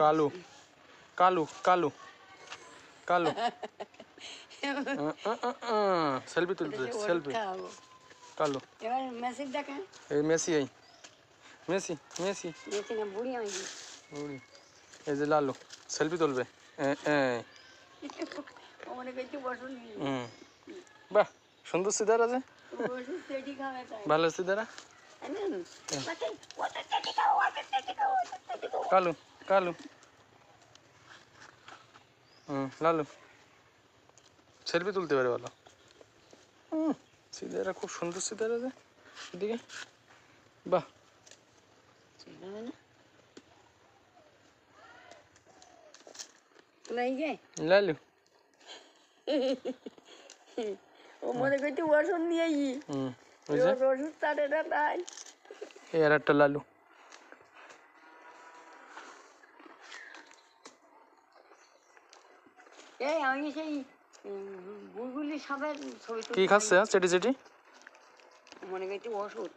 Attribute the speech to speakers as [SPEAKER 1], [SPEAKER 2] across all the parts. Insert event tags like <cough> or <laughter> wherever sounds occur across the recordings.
[SPEAKER 1] Kalu. Kalu Kalu. <laughs> Kalu. Selfie তুলতে selfie Kalu.
[SPEAKER 2] এবার message দেখেন
[SPEAKER 1] এই মেসি এই। মেসি মেসি।
[SPEAKER 2] দেখছি না বুড়ি আমি
[SPEAKER 1] ওরে, এই যে লালু সেলফি তুলবে। বাহ সুন্দর সিদার আছে। ভালো সিদারা। কালু। কালু হুম লালু সেলফি তুলতে পারে ভালো। হুম সিদারা খুব সুন্দর সিদার আছে এদিকে। বাহ। লালু
[SPEAKER 2] ও মনে করছি ওষুধ নিয়ে
[SPEAKER 1] হুম যে
[SPEAKER 2] ওষুধ চাটে না তাই
[SPEAKER 1] এই আর একটা লালু
[SPEAKER 2] এই আমি সেই উম, সাপের ছবি
[SPEAKER 1] কি খাচ্ছে হ্যাঁ? চেটি চেটি
[SPEAKER 2] মনে করছি ওষুধ।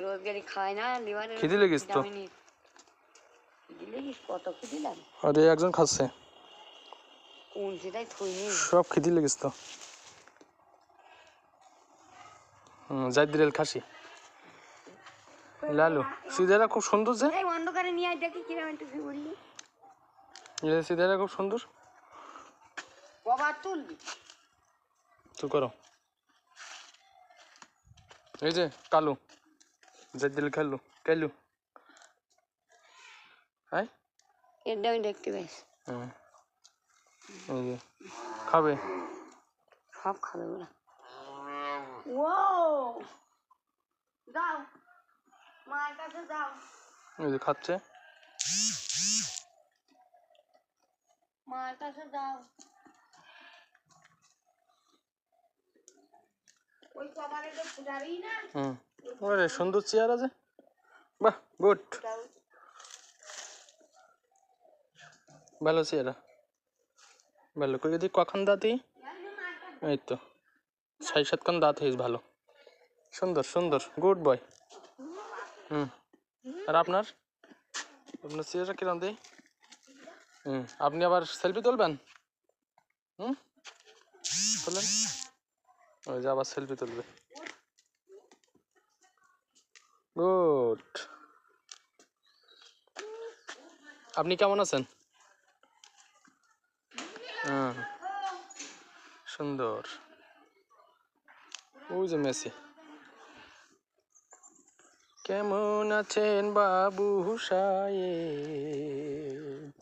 [SPEAKER 2] রোজ খায় না লিভারের
[SPEAKER 1] খিদে লেগেছে তো।
[SPEAKER 2] কত খিদি লাগে।
[SPEAKER 1] আর একজন খাচ্ছে।
[SPEAKER 2] কোন সেটাই
[SPEAKER 1] সব খিদি লেগেছে তো। জাইদিরেল খাসি। লালু সিদারা খুব সুন্দর যে।
[SPEAKER 2] অন্ধকারে নিয়ে দেখি কিরম একটু বললি
[SPEAKER 1] এই খুব সুন্দর।
[SPEAKER 2] কবার তুলবি?
[SPEAKER 1] তো করো। এই যে কালু। জাইদিল খালু কালু হাই
[SPEAKER 2] এটা আমি দেখতে
[SPEAKER 1] হুম এই যে খাবে।
[SPEAKER 2] সব খাবে ওরা। ও যাও। মায়ের কাছে যাও।
[SPEAKER 1] এই যে খাচ্ছে।
[SPEAKER 2] মায়ের কাছে যাও ওই কবারে তো ফুটাবি না।
[SPEAKER 1] হুম। ওরে সুন্দর চেয়ার আছে। বাহ গুড। ভালো চেয়ার। ভালো করে যদি কখন দাঁতি এই তো। ছয় সাতখান দাঁত হয়েছে ভালো। সুন্দর সুন্দর। Good boy. হুম। আর আপনার? আপনার চেয়ারটা কিরম দেই? হুম, আপনি আবার সেলফি তুলবেন? হুম? তুলেন। ওই যে আবার সেলফি তুলবে। গুড আপনি কেমন আছেন? হুম। সুন্দর। ওই যে মেসি। কেমন আছেন বাবু সাহেব